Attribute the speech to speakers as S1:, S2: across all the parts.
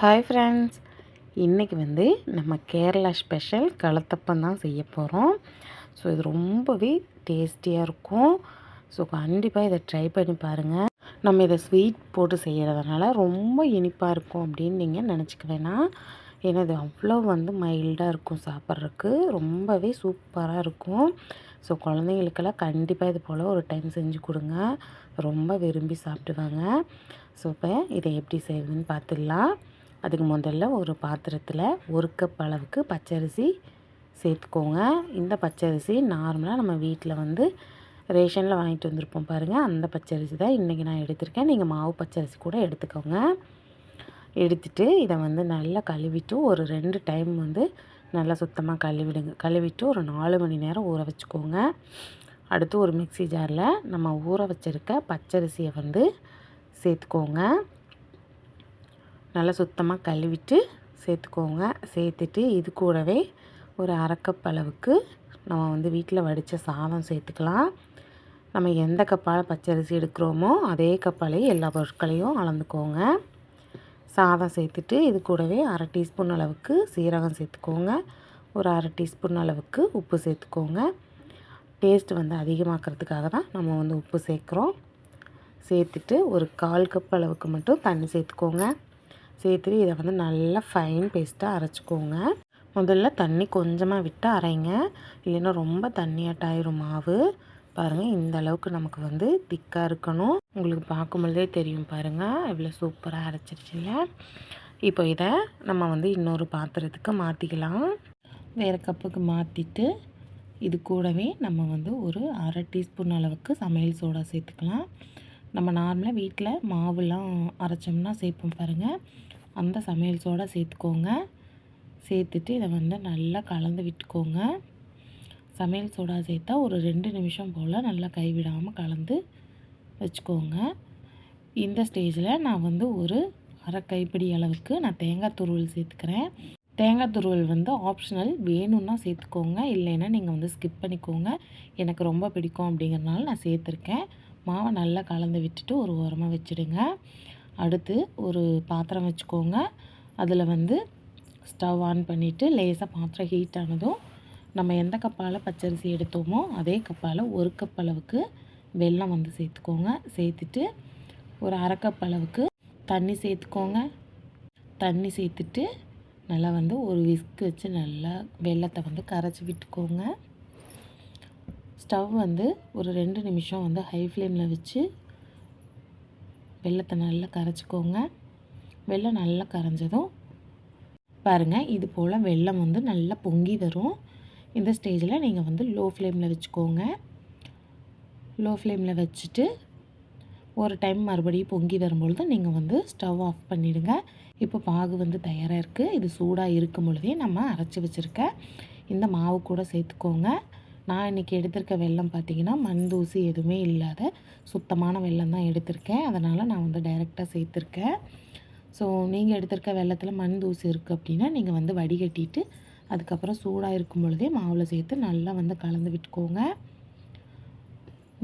S1: Hi friends இன்றைக்கி வந்து நம்ம கேரளா ஸ்பெஷல் களத்தப்பம் தான் செய்ய போகிறோம் ஸோ இது ரொம்பவே டேஸ்டியாக இருக்கும். ஸோ கண்டிப்பாக இதை ட்ரை பண்ணி பாருங்கள் நம்ம இதை ஸ்வீட் போட்டு செய்கிறதுனால ரொம்ப இனிப்பாக இருக்கும் அப்படின்னு நீங்கள் நினச்சிக்க வேணாம். ஏன்னா இது அவ்வளோ வந்து மைல்டாக இருக்கும் சாப்பிட்றதுக்கு. ரொம்பவே சூப்பராக இருக்கும். ஸோ குழந்தைங்களுக்கெல்லாம் கண்டிப்பாக இது போல் ஒரு டைம் செஞ்சு கொடுங்க. ரொம்ப விரும்பி சாப்பிடுவாங்க. ஸோ இப்போ இதை எப்படி செய்யுதுன்னு பார்த்துடலாம் அதுக்கு முதல்ல ஒரு பாத்திரத்தில் ஒரு கப் அளவுக்கு பச்சரிசி சேர்த்துக்கோங்க. இந்த பச்சரிசி நார்மலாக நம்ம வீட்டில் வந்து ரேஷனில் வாங்கிட்டு வந்திருப்போம் பாருங்கள் அந்த பச்சரிசி தான் இன்றைக்கி நான் எடுத்திருக்கேன். நீங்கள் மாவு பச்சரிசி கூட எடுத்துக்கோங்க. எடுத்துட்டு இதை வந்து நல்லா கழுவிட்டு ஒரு ரெண்டு டைம் வந்து நல்லா சுத்தமாக கழுவிடுங்க. கழுவிட்டு ஒரு நாலு மணி நேரம் ஊற வச்சுக்கோங்க. அடுத்து ஒரு மிக்சி ஜாரில் நம்ம ஊற வச்சுருக்க பச்சரிசியை வந்து சேர்த்துக்கோங்க. நல்லா சுத்தமாக கழுவிட்டு சேர்த்துக்கோங்க. சேர்த்துட்டு இது கூடவே ஒரு அரைக்கப் அளவுக்கு நம்ம வந்து வீட்டில் வடித்த சாதம் சேர்த்துக்கலாம். நம்ம எந்த கப்பால் பச்சரிசி எடுக்கிறோமோ அதே கப்பாலே எல்லா பொருட்களையும் அளந்துக்கோங்க. சாதம் சேர்த்துட்டு இது கூடவே அரை டீஸ்பூன் அளவுக்கு சீரகம் சேர்த்துக்கோங்க. ஒரு அரை டீஸ்பூன் அளவுக்கு உப்பு சேர்த்துக்கோங்க. டேஸ்ட் வந்து அதிகமாக்கிறதுக்காக தான் நம்ம வந்து உப்பு சேர்க்குறோம். சேர்த்துட்டு ஒரு கால் கப் அளவுக்கு மட்டும் தண்ணி சேர்த்துக்கோங்க. சேர்த்துட்டு இதை வந்து நல்லா ஃபைன் பேஸ்ட்டாக அரைச்சிக்கோங்க. முதல்ல தண்ணி கொஞ்சமாக விட்டு அரைங்க. இல்லைன்னா ரொம்ப தண்ணியாட்டாயிரும் மாவு. பாருங்கள் இந்த அளவுக்கு நமக்கு வந்து திக்காக இருக்கணும். உங்களுக்கு பார்க்கும்பொழுதே தெரியும் பாருங்கள் இவ்வளோ சூப்பராக அரைச்சிருச்சுல இப்போ இதை நம்ம வந்து இன்னொரு பாத்திரத்துக்கு மாற்றிக்கலாம் வேறு கப்புக்கு மாற்றிட்டு இது கூடவே நம்ம வந்து ஒரு அரை டீஸ்பூன் அளவுக்கு சமையல் சோடா சேர்த்துக்கலாம். நம்ம நார்மலாக வீட்டில் மாவுலாம் அரைச்சோம்னா சேர்ப்போம் பாருங்கள் அந்த சமையல் சோடா சேர்த்துக்கோங்க. சேர்த்துட்டு இதை வந்து நல்லா கலந்து விட்டுக்கோங்க. சமையல் சோடா சேர்த்தா ஒரு ரெண்டு நிமிஷம் போல் நல்லா கைவிடாமல் கலந்து வச்சுக்கோங்க. இந்த ஸ்டேஜில் நான் வந்து ஒரு அரை கைப்பிடி அளவுக்கு நான் தேங்காய் துருவல் சேர்த்துக்கிறேன். தேங்காய் துருவல் வந்து ஆப்ஷனல் வேணும்னா சேர்த்துக்கோங்க. இல்லைன்னா நீங்கள் வந்து ஸ்கிப் பண்ணிக்கோங்க. எனக்கு ரொம்ப பிடிக்கும் அப்படிங்கிறனால நான் சேர்த்துருக்கேன். மாவை நல்லா கலந்து விட்டுட்டு ஒரு ஓரமாக வச்சுடுங்க. அடுத்து ஒரு பாத்திரம் வச்சுக்கோங்க. அதில் வந்து ஸ்டவ் ஆன் பண்ணிவிட்டு லேசாக பாத்திரம் ஹீட் ஆனதும் நம்ம எந்த கப்பால் பச்சரிசி எடுத்தோமோ அதே கப்பால் ஒரு கப் அளவுக்கு வெல்லம் வந்து சேர்த்துக்கோங்க. சேர்த்துட்டு ஒரு அரை கப் அளவுக்கு தண்ணி சேர்த்துக்கோங்க. தண்ணி சேர்த்துட்டு நல்லா வந்து ஒரு விஸ்க் வச்சு நல்லா வெள்ளத்தை வந்து கரைச்சி விட்டுக்கோங்க. ஸ்டவ் வந்து ஒரு ரெண்டு நிமிஷம் வந்து ஹை ஃப்ளேமில் வச்சு வெள்ளத்தை நல்லா கரைச்சிக்கோங்க. வெள்ளம் நல்லா கரைஞ்சதும் பாருங்கள் இது போல் வெள்ளம் வந்து நல்லா பொங்கி வரும். இந்த ஸ்டேஜில் நீங்கள் வந்து லோ ஃப்ளேமில் வச்சுக்கோங்க. லோ ஃப்ளேமில் வச்சுட்டு ஒரு டைம் மறுபடியும் பொங்கி வரும்பொழுது நீங்கள் வந்து ஸ்டவ் ஆஃப் பண்ணிவிடுங்க இப்போ பாகு வந்து தயாராக இருக்குது இது சூடாக இருக்கும் பொழுதே நம்ம அரைச்சி வச்சுருக்க இந்த மாவு கூட சேர்த்துக்கோங்க. நான் இன்றைக்கி எடுத்திருக்க வெள்ளம் பார்த்திங்கன்னா மண் தூசி எதுவுமே இல்லாத சுத்தமான வெள்ளம் தான் எடுத்திருக்கேன். அதனால் நான் வந்து டைரெக்டாக சேர்த்துருக்கேன். ஸோ நீங்கள் எடுத்திருக்க வெள்ளத்தில் மண் தூசி இருக்குது அப்படின்னா நீங்கள் வந்து வடிகட்டிட்டு அதுக்கப்புறம் சூடாக இருக்கும் பொழுதே மாவில் சேர்த்து நல்லா வந்து கலந்து விட்டுக்கோங்க.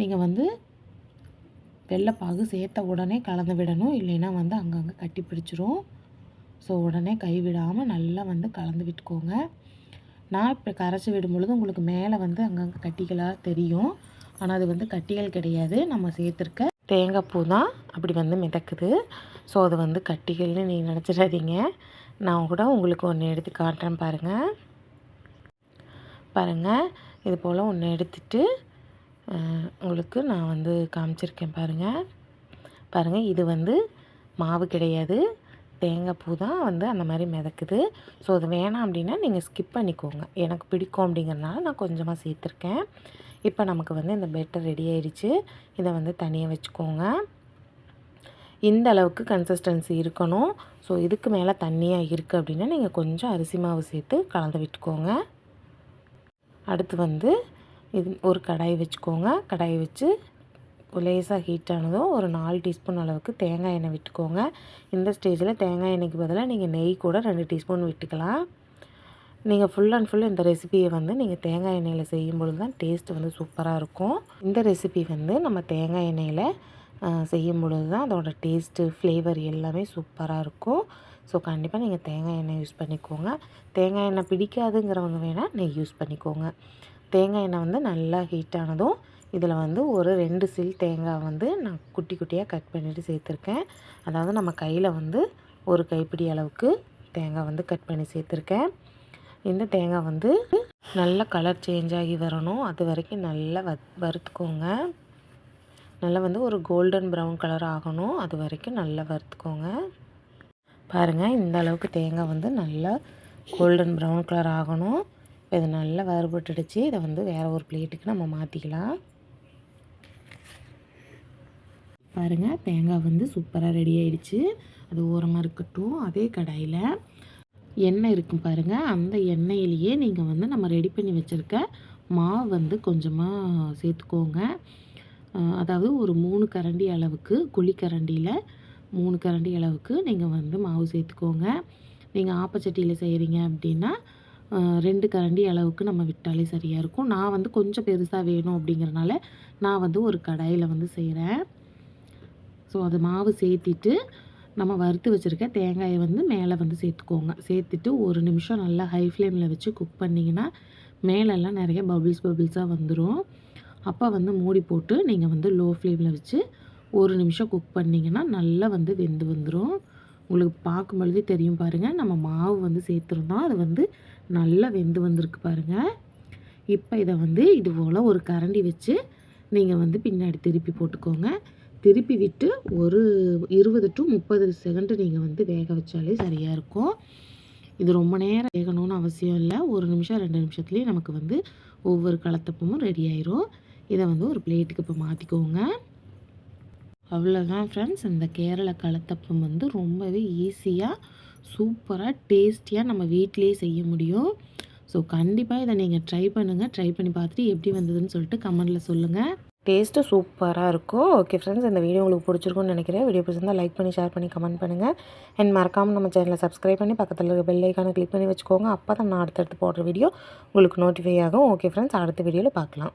S1: நீங்கள் வந்து வெள்ளைப்பாகு சேர்த்த உடனே கலந்து விடணும். இல்லைன்னா வந்து அங்கங்கே கட்டி பிடிச்சிரும். ஸோ உடனே கைவிடாமல் நல்லா வந்து கலந்து விட்டுக்கோங்க. நான் இப்போ கரைச்சி விடும் பொழுது உங்களுக்கு மேலே வந்து அங்கங்கே கட்டிகளாக தெரியும். ஆனால் அது வந்து கட்டிகள் கிடையாது. நம்ம சேர்த்துருக்க தேங்காய் பூ தான் அப்படி வந்து மிதக்குது. ஸோ அது வந்து கட்டிகள்னு நீங்கள் நினச்சிடாதீங்க. நான் கூட உங்களுக்கு ஒன்று எடுத்து காட்டுறேன் பாருங்கள் பாருங்கள் இது போல் ஒன்று எடுத்துட்டு உங்களுக்கு நான் வந்து காமிச்சிருக்கேன் பாருங்கள் பாருங்கள் இது வந்து மாவு கிடையாது. தேங்காய் பூ தான் வந்து அந்த மாதிரி மிதக்குது. ஸோ அது வேணாம் அப்படின்னா நீங்கள் ஸ்கிப் பண்ணிக்கோங்க. எனக்கு பிடிக்கும் அப்படிங்கிறனால நான் கொஞ்சமாக சேர்த்துருக்கேன். இப்போ நமக்கு வந்து இந்த பெட்டர் ரெடி ஆயிடுச்சு. இதை வந்து தனியாக வச்சுக்கோங்க. இந்த அளவுக்கு கன்சிஸ்டன்சி இருக்கணும். ஸோ இதுக்கு மேலே தண்ணியாக இருக்குது அப்படின்னா நீங்கள் கொஞ்சம் அரிசி மாவு சேர்த்து கலந்து விட்டுக்கோங்க. அடுத்து வந்து இது ஒரு கடாய் வச்சுக்கோங்க. கடாய் வச்சு லேசாக ஹீட் ஆனதும் ஒரு நாலு டீஸ்பூன் அளவுக்கு தேங்காய் எண்ணெய் விட்டுக்கோங்க. இந்த ஸ்டேஜில் தேங்காய் எண்ணெய்க்கு பதிலாக நீங்கள் நெய் கூட ரெண்டு டீஸ்பூன் விட்டுக்கலாம். நீங்கள் ஃபுல் அண்ட் ஃபுல் இந்த ரெசிபியை வந்து நீங்கள் தேங்காய் எண்ணெயில் செய்யும் பொழுது தான் டேஸ்ட் வந்து சூப்பராக இருக்கும். இந்த ரெசிபி வந்து நம்ம தேங்காய் எண்ணெயில் செய்யும் பொழுது தான் அதோட டேஸ்ட்டு ஃப்ளேவர் எல்லாமே சூப்பராக இருக்கும். ஸோ கண்டிப்பாக நீங்கள் தேங்காய் எண்ணெய் யூஸ் பண்ணிக்கோங்க. தேங்காய் எண்ணெய் பிடிக்காதுங்கிறவங்க வேணால் நெய் யூஸ் பண்ணிக்கோங்க. தேங்காய் எண்ணெய் வந்து நல்லா ஹீட் ஆனதும் இதில் வந்து ஒரு ரெண்டு சில் தேங்காய் வந்து நான் குட்டி குட்டியாக கட் பண்ணிவிட்டு சேர்த்துருக்கேன். அதாவது நம்ம கையில் வந்து ஒரு கைப்பிடி அளவுக்கு தேங்காய் வந்து கட் பண்ணி சேர்த்துருக்கேன். இந்த தேங்காய் வந்து நல்ல கலர் சேஞ்ச் ஆகி வரணும். அது வரைக்கும் நல்லா வ வறுத்துக்கோங்க. நல்லா வந்து ஒரு கோல்டன் ப்ரௌன் கலர் ஆகணும். அது வரைக்கும் நல்லா வறுத்துக்கோங்க. பாருங்கள் இந்த அளவுக்கு தேங்காய் வந்து நல்லா கோல்டன் ப்ரௌன் கலர் ஆகணும். இப்போ இது நல்லா வறுபட்டுடுச்சு. இதை வந்து வேறு ஒரு பிளேட்டுக்கு நம்ம மாற்றிக்கலாம் பாருங்கள் தேங்காய் வந்து சூப்பராக ரெடி ஆயிடுச்சு. அது ஓரமாக இருக்கட்டும் அதே கடாயில் எண்ணெய் இருக்கும் பாருங்கள் அந்த எண்ணெயிலேயே நீங்கள் வந்து நம்ம ரெடி பண்ணி வச்சுருக்க மாவு வந்து கொஞ்சமாக சேர்த்துக்கோங்க. அதாவது ஒரு மூணு கரண்டி அளவுக்கு குழிக்கரண்டியில் மூணு கரண்டி அளவுக்கு நீங்கள் வந்து மாவு சேர்த்துக்கோங்க. நீங்கள் ஆப்பச்சட்டியில் செய்கிறீங்க அப்படின்னா ரெண்டு கரண்டி அளவுக்கு நம்ம விட்டாலே சரியாக இருக்கும். நான் வந்து கொஞ்சம் பெருசாக வேணும் அப்படிங்கிறனால நான் வந்து ஒரு கடாயில் வந்து செய்கிறேன் ஸோ அது மாவு சேர்த்திட்டு நம்ம வறுத்து வச்சுருக்க தேங்காயை வந்து மேலே வந்து சேர்த்துக்கோங்க. சேர்த்துட்டு ஒரு நிமிஷம் நல்லா ஹை ஃப்ளேமில் வச்சு குக் பண்ணிங்கன்னா மேலெல்லாம் நிறைய பபிள்ஸ் பபிள்ஸாக வந்துடும் அப்போ வந்து மூடி போட்டு நீங்கள் வந்து லோ ஃப்ளேமில் வச்சு ஒரு நிமிஷம் குக் பண்ணிங்கன்னா நல்லா வந்து வெந்து வந்துடும் உங்களுக்கு பார்க்கும் பொழுதே தெரியும் பாருங்கள் நம்ம மாவு வந்து சேர்த்துருந்தோம். அது வந்து நல்லா வெந்து வந்திருக்கு பாருங்கள் இப்போ இதை வந்து இது போல் ஒரு கரண்டி வச்சு நீங்கள் வந்து பின்னாடி திருப்பி போட்டுக்கோங்க. திருப்பி விட்டு ஒரு இருபது டு முப்பது செகண்டு நீங்கள் வந்து வேக வச்சாலே சரியாக இருக்கும். இது ரொம்ப நேரம் வேகணும்னு அவசியம் இல்லை. ஒரு நிமிஷம் ரெண்டு நிமிஷத்துலேயே நமக்கு வந்து ஒவ்வொரு கலத்தப்பமும் ரெடி ஆயிரும். இதை வந்து ஒரு பிளேட்டுக்கு இப்போ மாற்றிக்கோங்க அவ்வளோதான் ஃப்ரெண்ட்ஸ் இந்த கேரள கலத்தப்பம் வந்து ரொம்பவே ஈஸியாக சூப்பராக டேஸ்டியாக நம்ம வீட்டிலேயே செய்ய முடியும். ஸோ கண்டிப்பாக இதை நீங்கள் ட்ரை பண்ணுங்கள் ட்ரை பண்ணி பார்த்துட்டு எப்படி வந்ததுன்னு சொல்லிட்டு கமெண்டில் சொல்லுங்கள் டேஸ்ட்டு சூப்பராக இருக்கும். ஓகே ஃப்ரெண்ட்ஸ் இந்த வீடியோ உங்களுக்கு பிடிச்சிருக்கும்னு நினைக்கிறேன். வீடியோ பிடிச்சிருந்தால் லைக் பண்ணி ஷேர் பண்ணி கமெண்ட் பண்ணுங்கள் அண்ட் மறக்காமல் நம்ம சேனலை சப்ஸ்கிரைப் பண்ணி பக்கத்தில் இருக்க பெல்லைக்கான கிளிக் பண்ணி வச்சுக்கோங்க. அப்போ தான் நான் அடுத்தடுத்து போடுற வீடியோ உங்களுக்கு நோட்டிஃபை ஆகும். ஓகே ஃப்ரெண்ட்ஸ் அடுத்த வீடியோவில் பார்க்கலாம்.